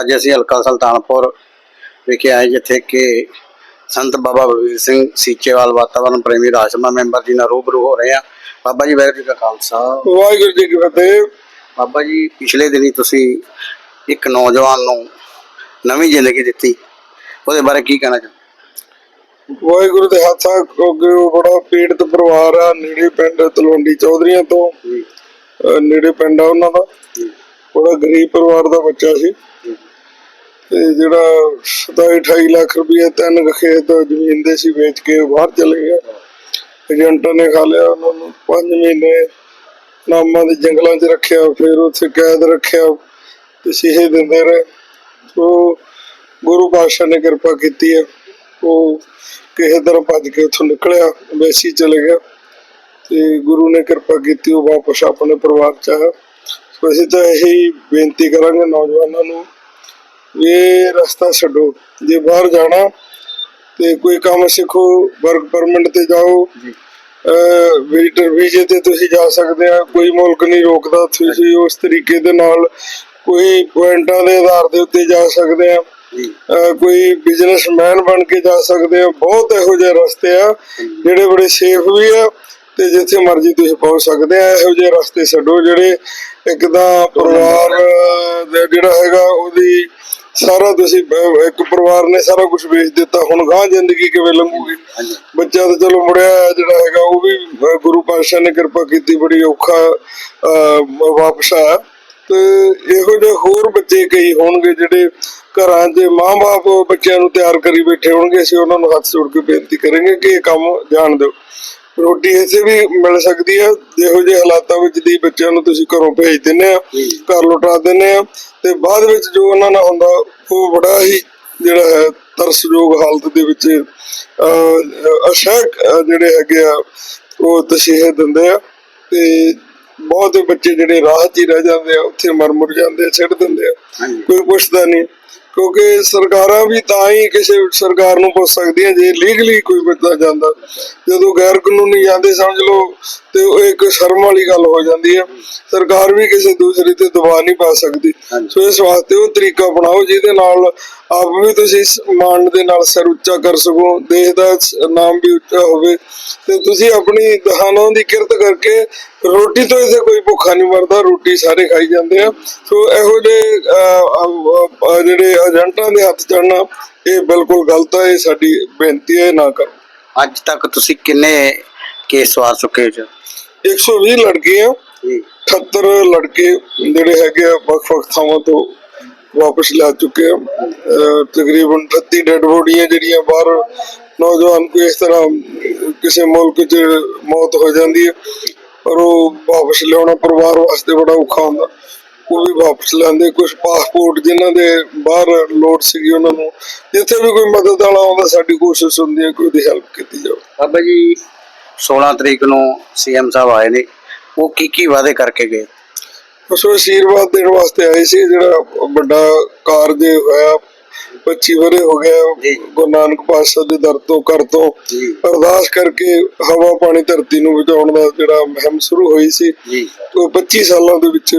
ਅੱਜ ਅਸੀਂ ਹਲਕਾ ਸੁਲਤਾਨਪੁਰ ਵਿਖੇ ਆਏ ਜਿੱਥੇ ਕਿ ਸੰਤ ਬਾਬਾ ਬਲਵੀਰ ਸਿੰਘ ਸੀਚੇਵਾਲ ਵਾਤਾਵਰਣ ਪ੍ਰੇਮੀ ਰਾਜਮਾ ਮੈਂਬਰ ਜੀ ਨਾਲ ਰੂਬਰੂ ਹੋ ਰਹੇ ਆ ਬਾਬਾ ਜੀ ਵਾਹਿਗੁਰੂ ਜੀ ਕਾ ਖਾਲਸਾ। ਵਾਹਿਗੁਰੂ ਜੀ ਕੀ ਫਤਿਹ। ਬਾਬਾ ਜੀ ਪਿਛਲੇ ਦਿਨੀ ਤੁਸੀਂ ਇੱਕ ਨੌਜਵਾਨ ਨੂੰ ਨਵੀਂ ਜ਼ਿੰਦਗੀ ਦਿੱਤੀ। ਉਹਦੇ ਬਾਰੇ ਕੀ ਕਹਿਣਾ ਚਾਹੁੰਦੇ ਵਾਹਿਗੁਰੂ ਦੇ ਹੱਥਾਂ ਅੱਗੇ ਉਹ ਬੜਾ ਪੀੜਤ ਪਰਿਵਾਰ ਆ ਨੇੜੇ ਪਿੰਡ ਤਲਵੰਡੀ ਚੌਧਰੀਆਂ ਤੋਂ। ਨੇੜੇ ਪਿੰਡ ਆ ਉਹਨਾਂ ਦਾ। ਬੜਾ ਗਰੀਬ ਪਰਿਵਾਰ ਦਾ ਬੱਚਾ ਸੀ। ਤੇ ਜਿਹੜਾ 27 28 ਲੱਖ ਰੁਪਏ ਤਿੰਨ ਖੇਤ ਜ਼ਮੀਨ ਦੇ ਸੀ ਵੇਚ ਕੇ ਉਹ ਬਾਹਰ ਚਲੇ ਗਿਆ ਏਜੰਟਾਂ ਨੇ ਖਾ ਲਿਆ ਉਹਨਾਂ ਨੂੰ 5 ਮਹੀਨੇ ਨਾਮਾਂ ਦੇ ਜੰਗਲਾਂ 'ਚ ਰੱਖਿਆ, ਫਿਰ ਉੱਥੇ ਕੈਦ ਰੱਖਿਆ ਤੇ ਸਿਹੇ ਦਿੰਦੇ ਰਹੇ। ਸੋ ਗੁਰੂ ਪਾਤਸ਼ਾਹ ਨੇ ਕਿਰਪਾ ਕੀਤੀ ਹੈ, ਉਹ ਕਿਸੇ ਤਰ੍ਹਾਂ ਭੱਜ ਕੇ ਉੱਥੋਂ ਨਿਕਲਿਆ ਵੈਸੀ ਚਲੇ ਗਿਆ ਤੇ ਗੁਰੂ ਨੇ ਕਿਰਪਾ ਕੀਤੀ, ਉਹ ਵਾਪਸ ਆਪਣੇ ਪਰਿਵਾਰ ਚ ਆਇਆ। ਸੋ ਅਸੀਂ ਤਾਂ ਇਹੀ ਬੇਨਤੀ ਕਰਾਂਗੇ ਨੌਜਵਾਨਾਂ ਨੂੰ ਇਹ ਰਸਤਾ ਛੱਡੋ ਜੇ ਬਾਹਰ ਜਾਣਾ ਤੇ ਕੋਈ ਕੰਮ ਸਿੱਖੋ ਵਰਕ ਪਰਮਿਟ ਤੇ ਜਾਓ। ਜੀ। ਵਿਜ਼ਟਰ ਵੀਜ਼ੇ ਤੇ ਤੁਸੀਂ ਜਾ ਸਕਦੇ ਆ ਕੋਈ ਮੁਲਕ ਨਹੀਂ ਰੋਕਦਾ ਤੁਸੀਂ ਉਸ ਤਰੀਕੇ ਦੇ ਨਾਲ ਕੋਈ ਪੁਆਇੰਟਾਂ ਦੇ ਆਧਾਰ ਦੇ ਉੱਤੇ ਜਾ ਸਕਦੇ ਆ। ਕੋਈ ਬਿਜ਼ਨਸਮੈਨ ਬਣ ਕੇ ਜਾ ਸਕਦੇ ਆ ਬਹੁਤ ਇਹੋ ਜਿਹੇ ਰਸਤੇ ਆ ਜਿਹੜੇ ਬੜੇ ਸੇਫ ਵੀ ਆ ਤੇ ਜਿੱਥੇ ਮਰਜ਼ੀ ਤੁਸੀਂ ਪਹੁੰਚ ਸਕਦੇ ਆ ਇਹੋ ਜਿਹੇ ਰਸਤੇ ਛੱਡੋ ਜਿਹੜੇ ਇੱਕ ਤਾਂ ਪਰਿਵਾਰ ਦਾ ਜਿਹੜਾ ਹੈਗਾ ਉਹਦੀ ਸਾਰਾ ਤੁਸੀਂ ਇੱਕ ਪਰਿਵਾਰ ਨੇ ਸਾਰਾ ਕੁਝ ਵੇਚ ਦਿੱਤਾ ਹੁਣ ਗਾਂ ਜ਼ਿੰਦਗੀ ਕਿਵੇਂ ਲੰਘੂਗੀ? ਬੱਚਾ ਤਾਂ ਚਲੋ ਮੁੜਿਆ ਜਿਹੜਾ ਹੈਗਾ ਉਹ ਵੀ ਗੁਰੂ ਪਾਤਸ਼ਾਹ ਨੇ ਕਿਰਪਾ ਕੀਤੀ ਬੜੀ ਔਖਾ ਵਾਪਸ ਆਇਆ। ਤੇ ਇਹੋ ਜਿਹੇ ਹੋਰ ਬੱਚੇ ਕਈ ਹੋਣਗੇ ਜਿਹੜੇ ਘਰਾਂ 'ਚ ਮਾਂ-ਬਾਪ ਬੱਚਿਆਂ ਨੂੰ ਤਿਆਰ ਕਰੀ ਬੈਠੇ ਹੋਣਗੇ ਅਸੀਂ ਉਹਨਾਂ ਨੂੰ ਹੱਥ ਜੋੜ ਕੇ ਬੇਨਤੀ ਕਰਾਂਗੇ ਕਿ ਇਹ ਕੰਮ ਜਾਣ ਦਿਓ। ਰੋਟੀ ਇੱਥੇ ਵੀ ਮਿਲ ਸਕਦੀ ਹੈ ਜਿਹੋ ਜਿਹੇ ਹਾਲਾਤਾਂ ਵਿੱਚ ਦੀ ਬੱਚਿਆਂ ਨੂੰ ਤੁਸੀਂ ਘਰੋਂ ਭੇਜ ਦਿੰਦੇ ਆ। ਘਰ ਲੁਟਾ ਦਿੰਦੇ ਆ ਤੇ ਬਾਅਦ ਵਿੱਚ ਜੋ ਉਹਨਾਂ ਨਾਲ ਹੁੰਦਾ ਉਹ ਬੜਾ ਹੀ ਜਿਹੜਾ ਹੈ ਤਰਸਯੋਗ ਹਾਲਤ ਦੇ ਵਿੱਚ ਅਸ਼ਕ ਜਿਹੜੇ ਹੈਗੇ ਆ ਉਹ ਤਸ਼ੀਹ ਦਿੰਦੇ ਆ ਤੇ ਬਹੁਤ ਬੱਚੇ ਜਿਹੜੇ ਰਾਹ 'ਚ ਹੀ ਰਹਿ ਜਾਂਦੇ ਆ ਉੱਥੇ ਮਰ ਮੁਰ ਜਾਂਦੇ ਆ ਛੱਡ ਦਿੰਦੇ ਆ। ਕੋਈ ਪੁੱਛਦਾ ਨਹੀਂ। ਕਿਉਂਕਿ ਸਰਕਾਰਾਂ ਵੀ ਤਾਂ ਹੀ ਕਿਸੇ ਸਰਕਾਰ ਨੂੰ ਪੁੱਛ ਸਕਦੀਆਂ ਜੇ ਲੀਗਲੀ ਕੋਈ ਬੱਚਾ ਜਾਂਦਾ। ਜਦੋਂ ਗੈਰ ਕਾਨੂੰਨੀ ਜਾਂਦੇ ਸਮਝ ਲਓ ਤੇ ਉਹ ਇੱਕ ਸ਼ਰਮ ਵਾਲੀ ਗੱਲ ਹੋ ਜਾਂਦੀ ਹੈ। ਸਰਕਾਰ ਵੀ ਕਿਸੇ ਦੂਸਰੇ ਤੇ ਦਬਾਅ ਨਹੀਂ ਪਾ ਸਕਦੀ। ਸੋ ਇਸ ਵਾਸਤੇ ਉਹ ਤਰੀਕਾ ਅਪਣਾਓ ਜਿਹਦੇ ਨਾਲ ਆਪ ਵੀ ਤੁਸੀਂ ਮਾਣ ਦੇ ਨਾਲ ਸਿਰ ਉੱਚਾ ਕਰ ਸਕੋ ਦੇਸ਼ ਦਾ ਨਾਮ ਵੀ ਉੱਚਾ ਹੋਵੇ। ਤੇ ਤੁਸੀਂ ਆਪਣੀ ਦਹਾਨਾਂ ਦੀ ਕਿਰਤ ਕਰਕੇ ਰੋਟੀ ਤੋਂ ਇਸੇ ਕੋਈ ਭੁੱਖਾ ਨਹੀਂ ਮਰਦਾ ਰੋਟੀ ਸਾਰੇ ਖਾਈ ਜਾਂਦੇ ਆ। ਸੋ ਇਹੋ ਜਿਹੇ ਜਿਹੜੇ ਏਜੰਟਾਂ ਦੇ ਹੱਥ ਚੜਨਾ ਇਹ ਬਿਲਕੁਲ ਗਲਤ ਹੈ ਇਹ ਸਾਡੀ ਬੇਨਤੀ ਹੈ ਨਾ ਕਰੋ। ਅੱਜ ਤੱਕ ਤੁਸੀਂ ਕਿੰਨੇ ਕੇਸ ਸਵਾਰ ਚੁੱਕੇ ਹੋ ਜੀ? 120 ਲੜਕੇ ਆ। ਜੀ। 78 ਲੜਕੇ ਜਿਹੜੇ ਹੈਗੇ ਆ ਵੱਖ-ਵੱਖ ਥਾਵਾਂ ਤੋਂ ਵਾਪਸ ਲਿਆ ਚੁੱਕੇ ਆ। ਤਕਰੀਬਨ 38 ਡੈਡ ਬੋਡੀਆਂ ਜਿਹੜੀਆਂ ਬਾਹਰ ਨੌਜਵਾਨ ਕੋਈ ਇਸ ਤਰ੍ਹਾਂ ਕਿਸੇ ਮੁਲਕ 'ਚ ਮੌਤ ਹੋ ਜਾਂਦੀ ਹੈ। ਪਰ ਉਹ ਵਾਪਸ ਲਿਆਉਣਾ ਪਰਿਵਾਰ ਵਾਸਤੇ ਬੜਾ ਔਖਾ ਹੁੰਦਾ। ਉਹ ਵੀ ਵਾਪਸ ਲੈਂਦੇ ਕੁਝ ਪਾਸਪੋਰਟ ਜਿਨ੍ਹਾਂ ਦੇ ਬਾਹਰ ਲੋਡ ਸੀਗੀ ਉਹਨਾਂ ਨੂੰ। ਜਿੱਥੇ ਵੀ ਕੋਈ ਮਦਦ ਵਾਲਾ ਆਉਂਦਾ ਸਾਡੀ ਕੋਸ਼ਿਸ਼ ਹੁੰਦੀ ਹੈ ਕਿ ਉਹਦੀ ਹੈਲਪ ਕੀਤੀ ਜਾਵੇ। ਬਾਬਾ ਜੀ 16 ਤਰੀਕ ਨੂੰ ਸੀਐਮ ਸਾਹਿਬ ਆਏ ਨੇ। ਉਹ ਕੀ ਕੀ ਵਾਅਦੇ ਕਰਕੇ ਗਏ? ਉਸ ਨੂੰ ਆਸ਼ੀਰਵਾਦ ਦੇਣ ਵਾਸਤੇ ਆਏ ਸੀ। ਜਿਹੜਾ ਵੱਡਾ ਕਾਰਜ ਹੋਇਆ 25 ਵਰੇ ਹੋ ਗਿਆ। ਗੁਰੂ ਨਾਨਕ ਪਾਤਸ਼ਾਹ ਦੇ ਦਰ ਤੋਂ ਕਰ ਤੋਂ। ਅਰਦਾਸ ਕਰਕੇ ਹਵਾ ਪਾਣੀ ਧਰਤੀ ਨੂੰ ਬਚਾਉਣ ਦਾ ਜਿਹੜਾ ਮੁਹਿੰਮ ਸ਼ੁਰੂ ਹੋਈ ਸੀ ਉਹ 25 ਸਾਲਾਂ ਦੇ ਵਿੱਚ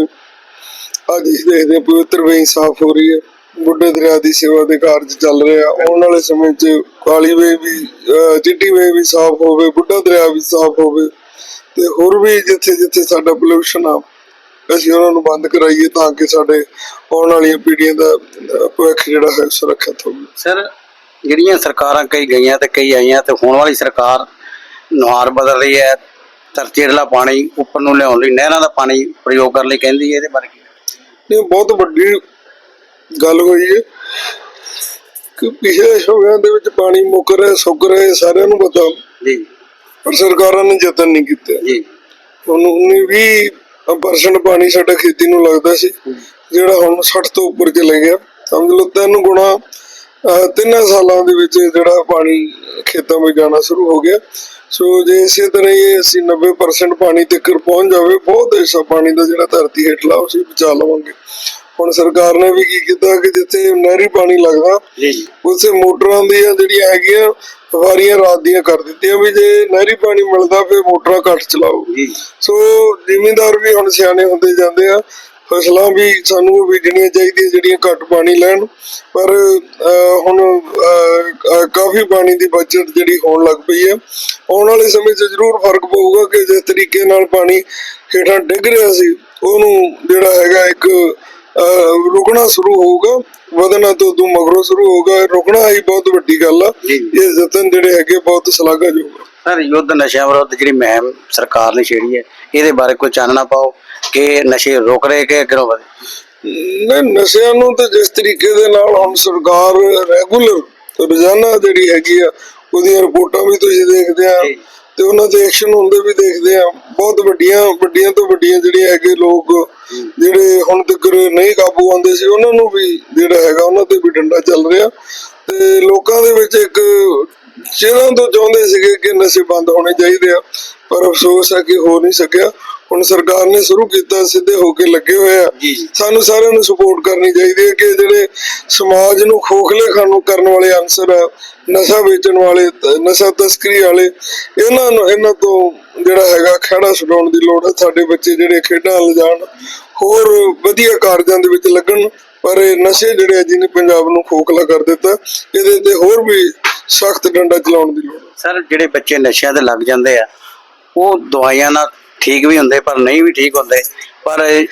ਅੱਜ ਦੇਖਦੇ ਪਵਿੱਤਰ ਵੇਈ ਸਾਫ਼ ਹੋ ਰਹੀ ਹੈ। ਬੁੱਢੇ ਦਰਿਆ ਦੀ ਸੇਵਾ ਦੇ ਕਾਰਜ ਚੱਲ ਰਹੇ ਆ। ਆਉਣ ਵਾਲੇ ਸਮੇਂ 'ਚ ਕਾਲੀ ਵੇ ਵੀ ਚਿੱਟੀ ਵੇ ਵੀ ਸਾਫ਼ ਹੋਵੇ ਬੁੱਢਾ ਦਰਿਆ ਵੀ ਸਾਫ਼ ਹੋਵੇ। ਤੇ ਹੋਰ ਵੀ ਜਿੱਥੇ ਜਿੱਥੇ ਸਾਡਾ ਪੋਲੂਸ਼ਨ ਆ ਅਸੀਂ ਉਹਨਾਂ ਨੂੰ ਬੰਦ ਕਰਾਈਏ ਤਾਂ ਕਿ ਸਾਡੇ ਆਉਣ ਵਾਲੀਆਂ ਪੀੜ੍ਹੀਆਂ ਦਾ ਭਵਿੱਖ ਜਿਹੜਾ ਹੈ ਸੁਰੱਖਿਅਤ ਹੋਵੇ। ਸਰ ਜਿਹੜੀਆਂ ਸਰਕਾਰਾਂ ਕਈ ਗਈਆਂ ਤੇ ਕਈ ਆਈਆਂ ਤੇ ਹੁਣ ਵਾਲੀ ਸਰਕਾਰ ਨੁਹਾਰ ਬਦਲ ਰਹੀ ਹੈ ਧਰਤੀ ਹੇਠਲਾ ਪਾਣੀ ਉੱਪਰ ਨੂੰ ਲਿਆਉਣ ਲਈ ਨਹਿਰਾਂ ਦਾ ਪਾਣੀ ਪ੍ਰਯੋਗ ਕਰਨ ਲਈ ਕਹਿੰਦੀ ਹੈ ਇਹਦੇ ਬਾਰੇ ਕੀ? ਇਹ ਬਹੁਤ ਵੱਡੀ ਗੱਲ ਹੋਈ ਹੈ ਕਿ ਪਿਛਲੇ ਸਮਿਆਂ ਦੇ ਵਿੱਚ ਪਾਣੀ ਮੁੱਕ ਰਿਹਾ ਸੁੱਕ ਰਿਹਾ ਸਾਰਿਆਂ ਨੂੰ ਪਤਾ। ਜੀ। ਪਰ ਸਰਕਾਰਾਂ ਨੇ ਯਤਨ ਨਹੀਂ ਕੀਤੇ। ਜੀ। ਹੁਣ 19 20 ਪਰਸੈਂਟ ਪਾਣੀ ਸਾਡਾ ਖੇਤੀ ਨੂੰ ਲੱਗਦਾ ਸੀ ਜਿਹੜਾ ਹੁਣ 60 ਤੋਂ ਉੱਪਰ ਚਲੇ ਗਿਆ। ਸਮਝ ਲਓ ਤਿੰਨ ਗੁਣਾ ਤਿੰਨਾਂ ਸਾਲਾਂ ਦੇ ਵਿੱਚ ਜਿਹੜਾ ਪਾਣੀ ਖੇਤਾਂ ਵਿੱਚ ਜਾਣਾ ਸ਼ੁਰੂ ਹੋ ਗਿਆ। ਸੋ ਜੇ ਇਸੇ ਤਰ੍ਹਾਂ ਹੀ ਅਸੀਂ 90% ਪਾਣੀ ਤੱਕ ਪਹੁੰਚ ਜਾਵੇ ਬਹੁਤ ਹਿੱਸਾ ਪਾਣੀ ਦਾ ਜਿਹੜਾ ਧਰਤੀ ਹੇਠਲਾ ਉਹ ਅਸੀਂ ਬਚਾ ਲਵਾਂਗੇ। ਹੁਣ ਸਰਕਾਰ ਨੇ ਵੀ ਕੀ ਕੀਤਾ ਕਿ ਜਿੱਥੇ ਨਹਿਰੀ ਪਾਣੀ ਲੱਗਦਾ ਉਸੇ ਮੋਟਰਾਂ ਦੀਆਂ ਜਿਹੜੀਆਂ ਹੈਗੀਆਂ ਵਾਰੀਆਂ ਰਾਤ ਦੀਆਂ ਕਰ ਦਿੱਤੀਆਂ ਵੀ ਜੇ ਨਹਿਰੀ ਪਾਣੀ ਮਿਲਦਾ ਫਿਰ ਮੋਟਰਾਂ ਘੱਟ ਚਲਾਓ। ਸੋ ਜ਼ਿਮੀਂਦਾਰ ਵੀ ਹੁਣ ਸਿਆਣੇ ਹੁੰਦੇ ਜਾਂਦੇ ਆ ਫਸਲਾਂ ਵੀ ਸਾਨੂੰ ਬੀਜਣੀਆਂ ਚਾਹੀਦੀਆਂ ਜਿਹੜੀਆਂ ਘੱਟ ਪਾਣੀ ਲੈਣ। ਪਰ ਹੁਣ ਕਾਫੀ ਪਾਣੀ ਦੀ ਬਚਤ ਜਿਹੜੀ ਹੋਣ ਲੱਗ ਪਈ ਹੈ ਆਉਣ ਵਾਲੇ ਸਮੇਂ 'ਚ ਜ਼ਰੂਰ ਫ਼ਰਕ ਪਊਗਾ ਕਿ ਜਿਸ ਤਰੀਕੇ ਨਾਲ ਪਾਣੀ ਹੇਠਾਂ ਡਿੱਗ ਰਿਹਾ ਸੀ ਉਹਨੂੰ ਜਿਹੜਾ ਹੈਗਾ ਇੱਕ ਰੁਕਣਾ ਸ਼ੁਰੂ ਹੋਊਗਾ। ਵਧਣਾ ਤੋਂ ਤੋਂ ਮਗਰੋਂ ਸ਼ੁਰੂ ਇਹ ਰੁਕਣਾ ਹੀ ਬਹੁਤ ਵੱਡੀ ਗੱਲ ਆ ਜੀ। ਇਹ ਯਤਨ ਜਿਹੜੇ ਹੈਗੇ ਬਹੁਤ ਸ਼ਲਾਘਾਯੋਗ ਆ ਸਰ ਯੁੱਧ ਨਸ਼ਿਆਂ ਵਿਰੁੱਧ ਜਿਹੜੀ ਮੁਹਿੰਮ ਸਰਕਾਰ ਨੇ ਛੇੜੀ ਹੈ ਇਹਦੇ ਬਾਰੇ ਕੋਈ ਚਾਨਣਾ ਪਾਓ ਕਿ ਨਸ਼ੇ ਰੁਕ ਰਹੇ ਕਿ ਅੱਗੇ ਵਧੇ ਨਹੀਂ ਨਸ਼ਿਆਂ ਨੂੰ ਤੇ ਜਿਸ ਤਰੀਕੇ ਦੇ ਨਾਲ ਹੁਣ ਸਰਕਾਰ ਰੈਗੂਲਰ ਰੋਜ਼ਾਨਾ ਜਿਹੜੀ ਹੈਗੀ ਆ ਉਹਦੀਆਂ ਰਿਪੋਰਟਾਂ ਵੀ ਤੁਸੀਂ ਦੇਖਦੇ ਆ ਜੀ। ਤੇ ਉਹਨਾਂ ਦੇ ਐਕਸ਼ਨ ਹੁੰਦੇ ਵੀ ਦੇਖਦੇ ਆ ਬਹੁਤ ਵੱਡੀਆਂ ਵੱਡੀਆਂ ਤੋਂ ਵੱਡੀਆਂ ਜਿਹੜੇ ਹੈਗੇ ਲੋਕ ਜਿਹੜੇ ਹੁਣ ਤੱਕ ਨਹੀਂ ਕਾਬੂ ਆਉਂਦੇ ਸੀ, ਉਹਨਾਂ ਨੂੰ ਵੀ ਜਿਹੜਾ ਹੈਗਾ, ਉਹਨਾਂ ਤੇ ਵੀ ਡੰਡਾ ਚੱਲ ਰਿਹਾ। ਤੇ ਲੋਕਾਂ ਦੇ ਵਿੱਚ ਇੱਕ ਚਿਹਰਾ ਤੋਂ ਚਾਹੁੰਦੇ ਸੀਗੇ ਕਿ ਨਸ਼ੇ ਬੰਦ ਹੋਣੇ ਚਾਹੀਦੇ ਆ, ਪਰ ਅਫਸੋਸ ਹੈ ਕਿ ਹੋ ਨਹੀਂ ਸਕਿਆ। ਹੁਣ ਸਰਕਾਰ ਨੇ ਸ਼ੁਰੂ ਕੀਤਾ ਸਿੱਧੇ ਹੋ ਕੇ ਲੱਗੇ ਹੋਏ ਆ। ਸਾਨੂੰ ਸਾਰਿਆਂ ਨੂੰ ਸਪੋਰਟ ਕਰਨੀ ਚਾਹੀਦੀ ਹੈ ਕਿ ਜਿਹੜੇ ਸਮਾਜ ਨੂੰ ਖੋਖਲੇ ਖਾਨੂ ਕਰਨ ਵਾਲੇ ਅਨਸਰ ਨਸ਼ਾ ਵੇਚਣ ਵਾਲੇ ਨਸ਼ਾ ਤਸਕਰੀ ਵਾਲੇ ਇਹਨਾਂ ਨੂੰ ਇਹਨਾਂ ਤੋਂ ਜਿਹੜਾ ਹੈਗਾ ਖਹਿੜਾ ਛਡਾਉਣ ਦੀ ਲੋੜ ਹੈ ਸਾਡੇ ਬੱਚੇ ਜਿਹੜੇ ਖੇਡਾਂ ਲਿਜਾਣ ਹੋਰ ਵਧੀਆ ਕਾਰਜਾਂ ਦੇ ਵਿੱਚ ਲੱਗਣ ਪਰ ਇਹ ਨਸ਼ੇ ਜਿਹੜੇ ਜਿਹਨੇ ਪੰਜਾਬ ਨੂੰ ਖੋਖਲਾ ਕਰ ਦਿੱਤਾ ਇਹਦੇ ਤੇ ਹੋਰ ਵੀ ਸਖਤ ਡੰਡਾ ਚਲਾਉਣ ਦੀ ਲੋੜ ਸਰ ਜਿਹੜੇ ਬੱਚੇ ਨਸ਼ਿਆਂ ਤੇ ਲੱਗ ਜਾਂਦੇ ਆ ਉਹ ਦਵਾਈਆਂ ਨਾਲ ਠੀਕ ਵੀ ਹੁੰਦੇ ਪਰ ਨਹੀਂ ਵੀ ਠੀਕ ਹੁੰਦੇ। ਪਰ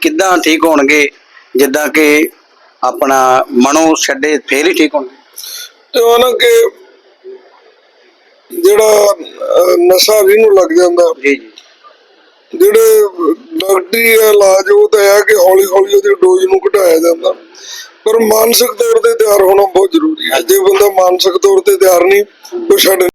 ਕਿੱਦਾਂ ਠੀਕ ਹੋਣਗੇ? ਜਿੱਦਾਂ ਕਿ ਆਪਣਾ ਮਨੋਂ ਛੱਡੇ ਫੇਰ ਹੀ ਠੀਕ ਹੋਣਗੇ। ਤੇ ਉਹ ਨਾ ਕਿ ਜਿਹੜਾ ਨਸ਼ਾ ਵੀ ਨੂੰ ਲੱਗ ਜਾਂਦਾ। ਜੀ ਜੀ। ਜਿਹੜੇ ਡਾਕਟਰੀ ਇਲਾਜ ਉਹ ਤਾਂ ਹੈ ਕਿ ਹੌਲੀ ਹੌਲੀ ਉਹਦੀ ਡੋਜ਼ ਨੂੰ ਘਟਾਇਆ ਜਾਂਦਾ। ਪਰ ਮਾਨਸਿਕ ਤੌਰ ਤੇ ਤਿਆਰ ਹੋਣਾ ਬਹੁਤ ਜ਼ਰੂਰੀ ਹੈ। ਜੇ ਬੰਦਾ ਮਾਨਸਿਕ ਤੌਰ ਤੇ ਤਿਆਰ ਨਹੀਂ ਉਹ ਛੱਡ